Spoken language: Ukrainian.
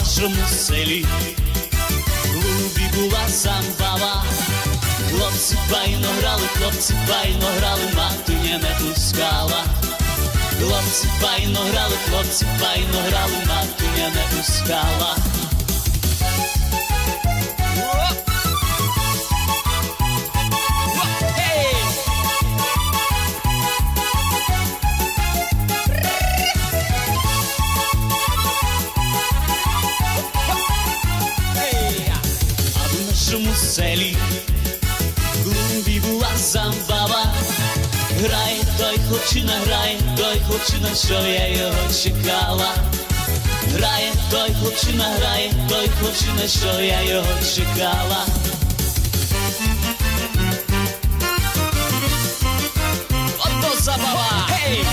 нашому селі в була самбава, Хлопці байно грали, хлопці байно грали, матуня не пускала. Хлопці байно грали, хлопці байно грали, матуня не пускала. Нашому селі в клубі була забава. Грає той хлопчина, грає той хлопчина, що я його чекала. Грає той хлопчина, грає той хлопчина, що я його чекала. Забава! Гей!